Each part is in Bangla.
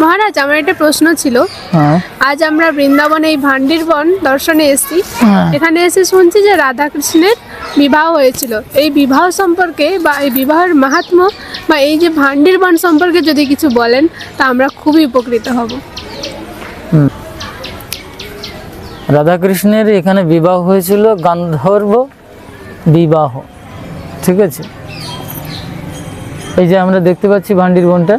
মহারাজ আমার একটা প্রশ্ন ছিল। হ্যাঁ। আজ আমরা বৃন্দাবনে এই ভান্ডির বন দর্শনে এসেছি। হ্যাঁ। এখানে এসে শুনছি যে রাধা কৃষ্ণের বিবাহ হয়েছিল। এই বিবাহ সম্পর্কে বা এই বিবাহের মাহাত্ম্য বা এই যে ভান্ডির বন সম্পর্কে যদি কিছু বলেন তা আমরা খুবই উপকৃত হব। রাধাকৃষ্ণের এখানে বিবাহ হয়েছিল গান্ধর্ব বিবাহ। ঠিক আছে? এই যে আমরা দেখতে পাচ্ছি ভান্ডির বনটা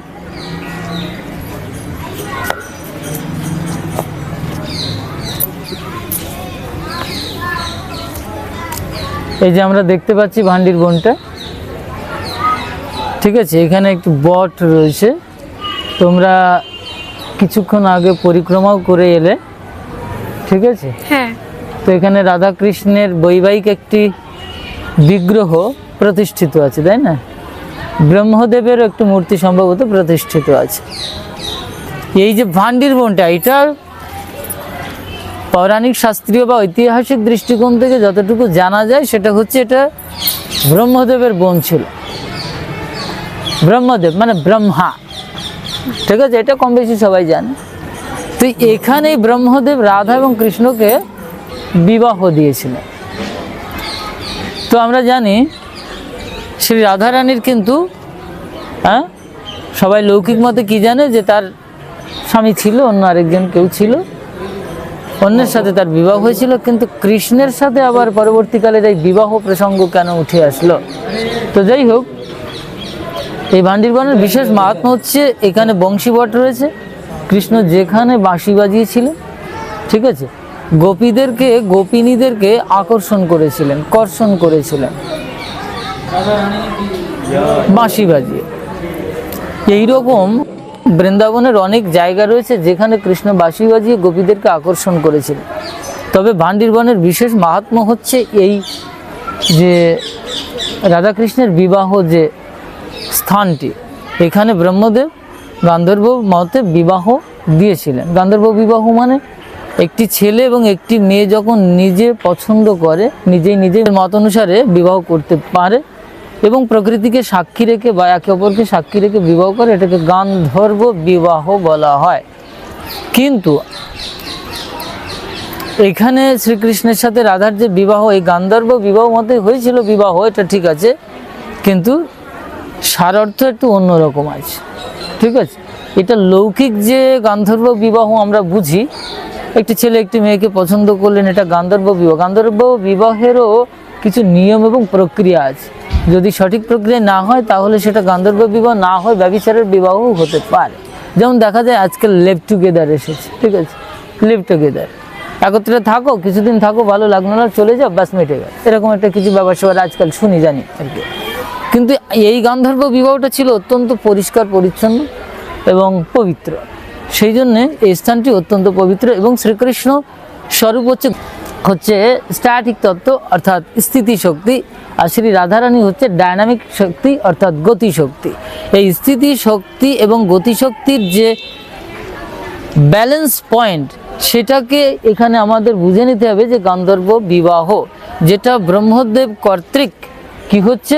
এই যে আমরা দেখতে পাচ্ছি ভান্ডির বনটা। ঠিক আছে এখানে একটি বট রয়েছে। তোমরা কিছুক্ষণ আগে পরিক্রমাও করে এলে। ঠিক আছে? হ্যাঁ। তো এখানে রাধা কৃষ্ণের বৈবাহিক একটি বিগ্রহ প্রতিষ্ঠিত আছে তাই না? ব্রহ্মদেবের একটি মূর্তি সম্ভবত প্রতিষ্ঠিত আছে। এই যে ভান্ডির বনটা এটা পৌরাণিক শাস্ত্রীয় বা ঐতিহাসিক দৃষ্টিকোণ থেকে যতটুকু জানা যায়, সেটা হচ্ছে এটা ব্রহ্মদেবের বোন ছিল। ব্রহ্মদেব মানে ব্রহ্মা। ঠিক আছে? এটা কম বেশি সবাই জানে। তো এখানেই ব্রহ্মদেব রাধা এবং কৃষ্ণকে বিবাহ দিয়েছিলেন। তো আমরা জানি, শ্রী রাধারানীর কিন্তু হ্যাঁ? সবাই লৌকিক মতে কি জানে যে তার স্বামী ছিল, অন্য আরেকজন কেউ ছিল। অন্যের সাথে তার বিবাহ হয়েছিল, কিন্তু কৃষ্ণের সাথে আবার পরবর্তীকালের এই বিবাহ প্রসঙ্গ কেন উঠে আসলো? তো যাই হোক, এই ভান্ডির বনের বিশেষ মাহাত্ম হচ্ছে এখানে বংশীবট রয়েছে। কৃষ্ণ যেখানে বাঁশি বাজিয়েছিলেন, ঠিক আছে? গোপীদেরকে, গোপিনীদেরকে আকর্ষণ করেছিলেন, কর্ষণ করেছিলেন। বাঁশি বাজিয়ে। এইরকম বৃন্দাবনের অনেক জায়গা রয়েছে যেখানে কৃষ্ণ বাঁশি বাজিয়ে গোপীদেরকে আকর্ষণ করেছিলেন তবে ভান্ডির বনের বিশেষ মাহাত্ম হচ্ছে এই যে রাধাকৃষ্ণের বিবাহ যে স্থানটি, এখানে ব্রহ্মদেব গান্ধর্ব মতে বিবাহ দিয়েছিলেন। গান্ধর্ব বিবাহ মানে একটি ছেলে এবং একটি মেয়ে যখন নিজে পছন্দ করে, নিজেই নিজের মত অনুসারে বিবাহ করতে পারে এবং প্রকৃতিকে সাক্ষী রেখে বা একে অপরকে সাক্ষী রেখে বিবাহ করে এটাকে গান্ধর্ব বিবাহ বলা হয়। কিন্তু এখানে শ্রীকৃষ্ণের সাথে রাধার যে বিবাহ, এই গান্ধর্ব বিবাহ মতে হয়েছিল বিবাহ, এটা ঠিক আছে। কিন্তু সার অর্থ একটু অন্যরকম আছে। ঠিক আছে? এটা লৌকিক যে গান্ধর্ব বিবাহ আমরা বুঝি, একটি ছেলে একটি মেয়েকে পছন্দ করলেন, এটা গান্ধর্ব বিবাহ। গান্ধর্ব বিবাহেরও কিছু নিয়ম এবং প্রক্রিয়া আছে। যদি সঠিক প্রক্রিয়া না হয়, তাহলে সেটা গান্ধর্ব বিবাহ, না হয় ব্যবিচারের বিবাহও হতে পারে। যেমন দেখা যায় আজকাল লেভ টুগেদার এসেছে, ঠিক আছে? লিভ টুগেদার একত্রে থাকো, কিছুদিন থাকো, ভালো লাগল না, চলে যাও, ব্যাস মিটে গেল। এরকম একটা কিছু ব্যাপার স্যাপার আজকাল শুনি, জানি, আর কি। কিন্তু এই গান্ধর্ব বিবাহটা ছিল অত্যন্ত পরিষ্কার, পরিচ্ছন্ন এবং পবিত্র। সেই জন্যে এই স্থানটি অত্যন্ত পবিত্র এবং শ্রীকৃষ্ণ স্বরূপ হচ্ছে হচ্ছে স্ট্যাটিক তত্ত্ব, অর্থাৎ স্থিতি শক্তি, আর শ্রী রাধারানী হচ্ছে ডায়নামিক শক্তি, অর্থাৎ গতি শক্তি। এই স্থিতি শক্তি এবং গতিশক্তির যে ব্যালেন্স পয়েন্ট সেটাকে এখানে আমাদের বুঝে নিতে হবে যে গান্ধর্ব বিবাহ, যেটা ব্রহ্মদেব কর্তৃক কি হচ্ছে?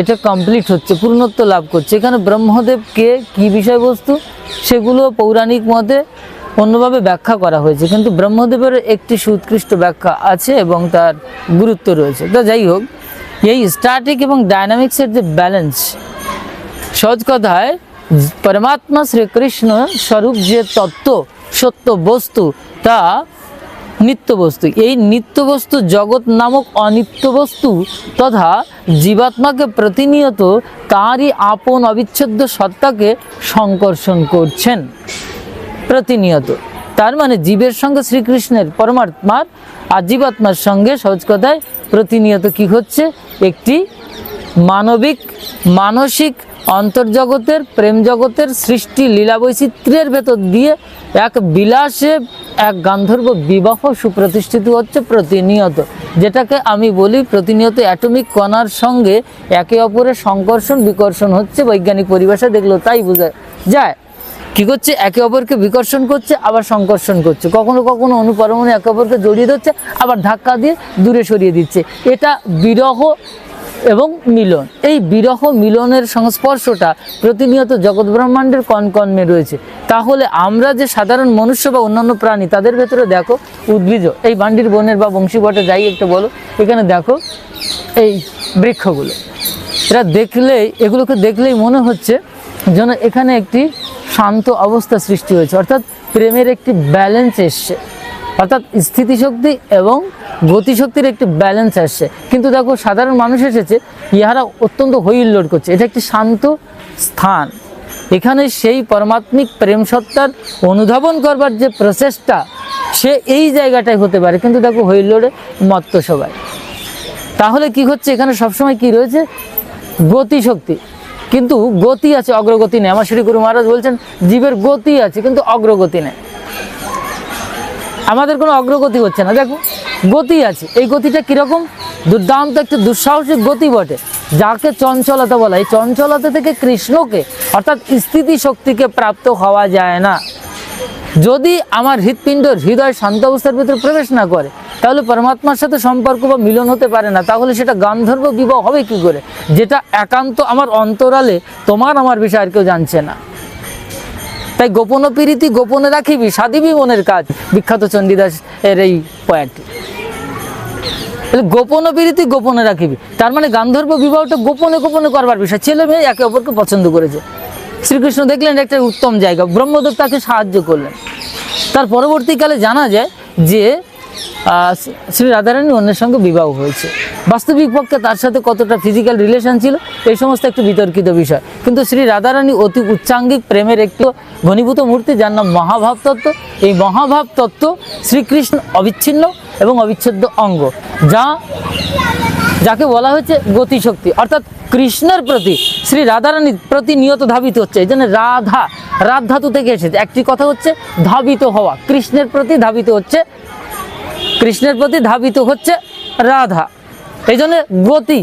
এটা কমপ্লিট হচ্ছে, পূর্ণত্ব লাভ করছে। এখানে ব্রহ্মদেবকে কি বিষয়বস্তু? সেগুলো পৌরাণিক মতে অন্যভাবে ব্যাখ্যা করা হয়েছে। কিন্তু ব্রহ্মদেবের একটি সুৎকৃষ্ট ব্যাখ্যা আছে এবং তার গুরুত্ব রয়েছে। তো যাই হোক, এই স্ট্যাটিক এবং ডায়নামিক্সের যে ব্যালেন্স সহজ কথায় পরমাত্মা শ্রীকৃষ্ণ স্বরূপ যে তত্ত্ব, সত্য বস্তু, তা নিত্য বস্তু। এই নিত্য বস্তু জগৎ নামক অনিত্য বস্তু তথা জীবাত্মাকে প্রতিনিয়ত তারই আপন অবিচ্ছেদ্য সত্তাকে সংকর্ষণ করছেন। প্রতিনিয়ত। তার মানে জীবের সঙ্গে শ্রীকৃষ্ণের পরমাত্মার আর জীবাত্মার সঙ্গে সহজ কথায় প্রতিনিয়ত কি হচ্ছে? একটি মানবিক, মানসিক অন্তর্জগতের, প্রেম জগতের সৃষ্টি লীলা বৈচিত্র্যের ভেতর দিয়ে এক বিলাসে এক গান্ধর্ব বিবাহ সুপ্রতিষ্ঠিত হচ্ছে প্রতিনিয়ত। যেটাকে আমি বলি প্রতিনিয়ত অ্যাটমিক কণার সঙ্গে একে অপরের সংকর্ষণ, বিকর্ষণ হচ্ছে বৈজ্ঞানিক পরিভাষা দেখলেও তাই বোঝা যায়। কি করছে? একে অপরকে বিকর্ষণ করছে, আবার সংকর্ষণ করছে। কখনো কখনো অনুপরমাণু একে অপরকে জড়িয়ে ধরছে, আবার ধাক্কা দিয়ে দূরে সরিয়ে দিচ্ছে। এটা বিরহ এবং মিলন। এই বিরহ মিলনের সংস্পর্শটা প্রতিনিয়ত জগৎ ব্রহ্মাণ্ডের কনকর্মে রয়েছে। তাহলে আমরা যে সাধারণ মনুষ্য বা অন্যান্য প্রাণী, তাদের ভেতরে দেখো উদ্ভিজ, এই বান্ডির বনের বা বংশীবটে যাই একটু বলো, এখানে দেখো এই বৃক্ষগুলো। এরা দেখলেই, এগুলোকে দেখলেই মনে হচ্ছে যেন এখানে একটি শান্ত অবস্থা সৃষ্টি হয়েছে। অর্থাৎ প্রেমের একটি ব্যালেন্স এসছে। অর্থাৎ স্থিতিশক্তি এবং গতিশক্তির একটি ব্যালেন্স আসছে। কিন্তু দেখো, সাধারণ মানুষ এসেছে, ইহারা অত্যন্ত হৈল্লোড় করছে। এটা একটি শান্ত স্থান। এখানে সেই পরমাত্মিক প্রেম সত্তার অনুধাবন করবার যে প্রসেসটা সে এই জায়গাটায় হতে পারে। কিন্তু দেখো হৈল্লোড়ে মত্ত সবাই। তাহলে কি হচ্ছে? এখানে সবসময় কি রয়েছে? গতিশক্তি। কিন্তু গতি আছে, অগ্রগতি নেই। আমার শ্রী গুরু মহারাজ বলছেন, জীবের গতি আছে, কিন্তু অগ্রগতি নেই। আমাদের কোনো অগ্রগতি হচ্ছে না। দেখো, গতি আছে। এই গতিটা কীরকম? দুর্দান্ত একটা দুঃসাহসিক গতি বটে, যাকে চঞ্চলতা বলা এই চঞ্চলতা থেকে কৃষ্ণকে, অর্থাৎ স্থিতি শক্তিকে প্রাপ্ত হওয়া যায় না। যদি আমার হৃৎপিণ্ড হৃদয় শান্ত অবস্থার ভিতরে প্রবেশ না করে তাহলে পরমাত্মার সাথে সম্পর্ক বা মিলন হতে পারে না। তাহলে সেটা গান্ধর্ব বিবাহ হবে কি করে? যেটা একান্ত আমার অন্তরালে, তোমার আমার বিষয় আর কেউ জানছে না। তাই গোপন প্রীতি গোপনে রাখিবি, সাধিবি মনের কাজ। বিখ্যাত চণ্ডীদাস এর এই পয়েন্ট গোপন প্রীতি গোপনে রাখিবি। তার মানে গান্ধর্ব বিবাহটা গোপনে গোপনে করবার বিষয়। ছেলে মেয়ে একে অপরকে পছন্দ করেছে। শ্রীকৃষ্ণ দেখলেন একটা উত্তম জায়গা। ব্রহ্মদেব তাকে সাহায্য করলেন। তার পরবর্তীকালে জানা যায় যে শ্রী রাধারানী অন্যের সঙ্গে বিবাহ হয়েছে। বাস্তবিক পক্ষে তার সাথে কতটা ফিজিক্যাল রিলেশন ছিল, এই সমস্ত একটু বিতর্কিত বিষয়। কিন্তু শ্রী রাধারানী অতি উচ্চাঙ্গিক প্রেমের একটি ঘনীভূত মূর্তি, যার নাম মহাভাব তত্ত্ব। এই মহাভাব তত্ত্ব শ্রীকৃষ্ণ অবিচ্ছিন্ন এবং অবিচ্ছেদ্য অঙ্গ, যা যাকে বলা হয়েছে গতিশক্তি। অর্থাৎ কৃষ্ণের প্রতি, শ্রী রাধারানী প্রতিনিয়ত ধাবিত হচ্ছে। এই জন্য রাধা, রাধ ধাতু থেকে এসেছে। একটি কথা হচ্ছে ধাবিত হওয়া, কৃষ্ণের প্রতি ধাবিত হচ্ছে কৃষ্ণের প্রতি ধাবিত হচ্ছে রাধা। এই জন্য গতি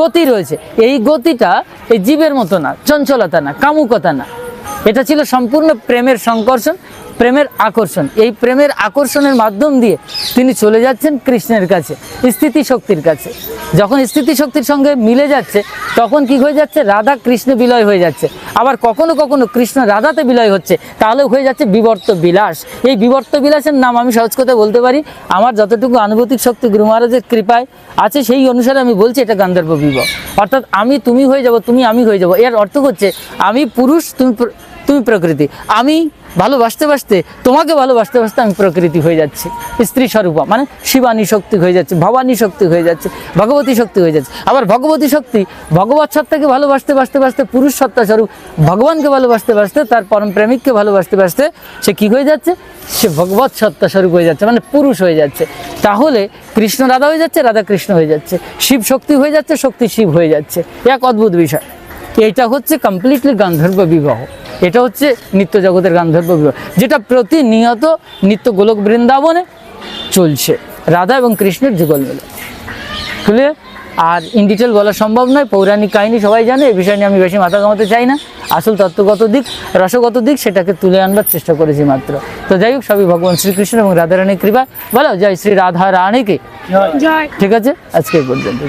গতি রয়েছে। এই গতিটা এই জীবের মতো না, চঞ্চলতা না, কামুকতা না। এটা ছিল সম্পূর্ণ প্রেমের সংকর্ষণ। প্রেমের আকর্ষণ। এই প্রেমের আকর্ষণের মাধ্যম দিয়ে তিনি চলে যাচ্ছেন কৃষ্ণের কাছে স্থিতি শক্তির কাছে। যখন স্থিতি শক্তির সঙ্গে মিলে যাচ্ছে, তখন কি হয়ে যাচ্ছে? রাধা কৃষ্ণ বিলয় হয়ে যাচ্ছে। আবার কখনো কখনো কৃষ্ণ রাধাতে বিলয় হচ্ছে তাহলে হয়ে যাচ্ছে বিবর্ত বিলাস। এই বিবর্ত বিলাসের নাম আমি সহজ কথা বলতে পারি, আমার যতটুকু আনুভূতিক শক্তি গুরু মহারাজের কৃপায় আছে, সেই অনুসারে আমি বলছি এটা গান্ধর্ব বিবাহ অর্থাৎ আমি তুমি হয়ে যাব, তুমি আমি হয়ে যাব। এর অর্থ হচ্ছে, আমি পুরুষ, তুমি তুমি প্রকৃতি। আমি ভালোবাসতে বাসতে তোমাকে ভালোবাসতে বাসতে আমি প্রকৃতি হয়ে যাচ্ছি। স্ত্রী স্বরূপা মানে শিবানী শক্তি হয়ে যাচ্ছে, ভবানী শক্তি হয়ে যাচ্ছে, ভগবতী শক্তি হয়ে যাচ্ছে। আবার ভগবতী শক্তি, ভগবত সত্তাকে ভালোবাসতে বাসতে বাসতে পুরুষ সত্তা স্বরূপ, ভগবানকে ভালোবাসতে বাসতে তার পরম প্রেমিককে ভালোবাসতে বাসতে সে কি হয়ে যাচ্ছে? সে ভগবত সত্তা স্বরূপ হয়ে যাচ্ছে মানে পুরুষ হয়ে যাচ্ছে। তাহলে কৃষ্ণ রাধা হয়ে যাচ্ছে, রাধা কৃষ্ণ হয়ে যাচ্ছে। শিব শক্তি হয়ে যাচ্ছে, শক্তি শিব হয়ে যাচ্ছে। এক অদ্ভুত বিষয়। এটা হচ্ছে কমপ্লিটলি গান্ধর্ব বিবাহ। এটা হচ্ছে নিত্য জগতের গান্ধর্ব বিবাহ যেটা প্রতিনিয়ত নিত্য গোলক বৃন্দাবনে চলছে। রাধা এবং কৃষ্ণের যুগল মেলা। ক্লিয়ার আর ইন ডিটেল বলা সম্ভব নয় পৌরাণিক কাহিনী সবাই জানে এ বিষয় নিয়ে আমি বেশি মাথা ঘামাতে চাই না। আসল তত্ত্বগত দিক রসগত দিক সেটাকে তুলে আনবার চেষ্টা করেছি মাত্র। তো যাই হোক সবই ভগবান শ্রীকৃষ্ণ এবং রাধারানীর কৃপা। বলো জয় শ্রী রাধা রানীকে ঠিক আছে? আজকে পর্যন্ত।